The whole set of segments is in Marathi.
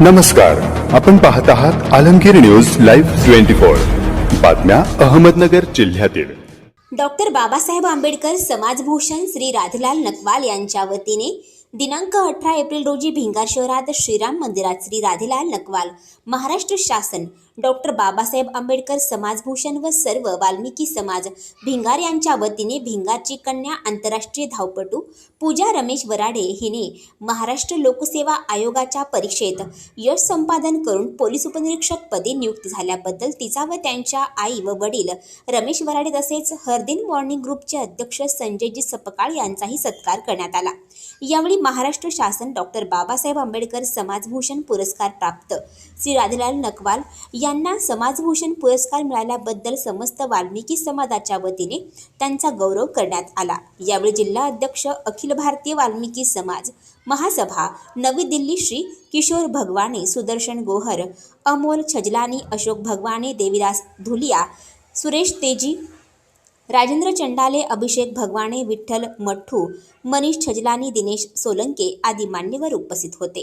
नमस्कार आपण पाहत आहात Alamgir news live twenty four. बातम्या अहमदनगर जिल्ह्यातील. डॉक्टर बाबासाहेब आंबेडकर समाजभूषण श्री राधलाल नकवाल यांच्या वतीने दिनांक अठरा एप्रिल रोजी भिंगार शहरात श्रीराम मंदिरात श्री राधेलाल नकवाल महाराष्ट्र शासन डॉक्टर बाबासाहेब आंबेडकर समाजभूषण व सर्व वाल्मिकी समाज भिंगार यांच्या वतीने भिंगारची कन्या आंतरराष्ट्रीय धावपटू पूजा रमेश वराडे हिने महाराष्ट्र लोकसेवा आयोगाच्या परीक्षेत यश संपादन करून पोलीस उपनिरीक्षक पदी नियुक्त झाल्याबद्दल तिचा व त्यांच्या आई व वडील रमेश वराडे तसेच हरदिन मॉर्निंग ग्रुपचे अध्यक्ष संजयजी सपकाळ यांचाही सत्कार करण्यात आला. यावेळी महाराष्ट्र शासन डॉक्टर बाबासाहेब आंबेडकर समाजभूषण पुरस्कार प्राप्त. श्री राधेलाल नकवाल यांना समाजभूषण पुरस्कार मिळाल्याबद्दल समस्त वाल्मिकी समाजाच्या वतीने त्यांचा गौरव करण्यात आला. यावेळी जिल्हा अध्यक्ष अखिल भारतीय वाल्मिकी समाज महासभा नवी दिल्ली श्री किशोर भगवाने सुदर्शन गोहर अमोल छजलानी अशोक भगवाने देविदास धुलिया सुरेश तेजी राजेंद्र चंडाले अभिषेक भगवाने विठ्ठल मठ्ठू मनीष छजलानी दिनेश सोलंके आदी मान्यवर उपस्थित होते.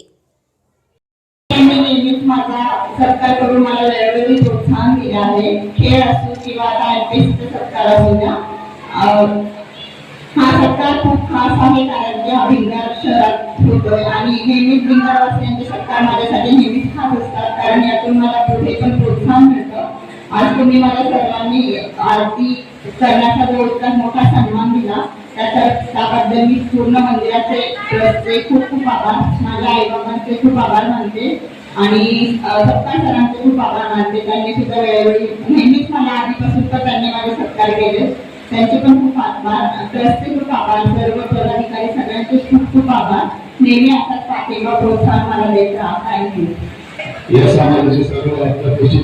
सत्कार करून मला वेळोवेळी प्रोत्साहन दिले आहे खेळ असो किंवा सत्कार असू द्या हा सत्कार खूप खास आहे कारण की हा भिंगार शहरात होतोय आणि नेहमीच भिंगारवासियांचे सत्कार माझ्यासाठी नेहमीच खास असतात कारण यातून मला पुढे पण प्रोत्साहन मिळतं आज तुम्ही मला सर्वांनी आरती करण्याचा जो इतका मोठा सन्मान दिला त्याच्या त्याबद्दल मी पूर्ण मंदिराचे ट्रस्टचे खूप खूप आभार माझ्या आईबाबांचे खूप आभार मानते आणि अं, सत्कार सरांचे खूप आभार मानते. त्यांनी सुद्धा वेळोवेळी नेहमीच मला आधीपासून तर त्यांनी माझे सत्कार केले. त्यांचे पण खूप आभार ट्रस्टचे खूप आभार सर्व पदाधिकारी सगळ्यांचे खूप खूप आभार. नेहमी असाच पाठिंबा प्रोत्साहन मला देत राहा. थँक्यू या समाजाचे सर्व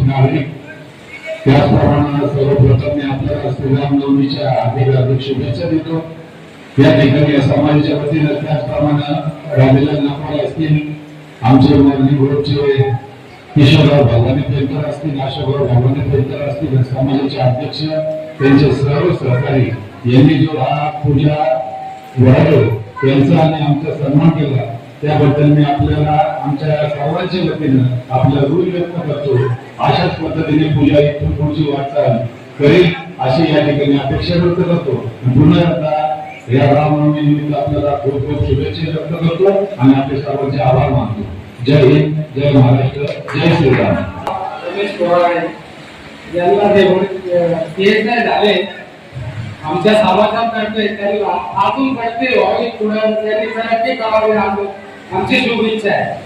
नागरिक त्याचप्रमाणे सर्वप्रथम मी आपल्याला श्रीराम नवमीच्या हार्दिक हार्दिक शुभेच्छा देतो या ठिकाणी या समाजाच्या वतीनं त्याचप्रमाणे राजेला नागपूर असतील आमचे माननीय गुरुचे किशोरराव भगवानी पेंटर असतील अशोकराव भगवानी पेंटर असतील समाजाचे अध्यक्ष त्यांचे सर्व सहकारी यांनी जो हा पूजा वडालो त्यांचा आणि आमचा सन्मान केला. त्याबद्दल मी आपल्याला आमच्या सर्वांच्या वतीनं आपला ऋण व्यक्त करतो. अशाच पद्धतीने पूजा इथून पुढची वाटचाल करेल अशी या ठिकाणी अपेक्षा व्यक्त करतो. पुन्हा एकदा या रामनवमी निमित्त आपल्याला खूप खूप शुभेच्छा व्यक्त करतो आणि आपले सर्वांचे आभार मानतो. जय हिंद जय महाराष्ट्र जय श्रीराम. रमेश कोराडे यांना जेवढे झाले? आमच्या समाजातर्फे त्यांनी अजून कडते व्हावी पुढे त्यांनी तरक्की करावी आमची शुभेच्छा आहे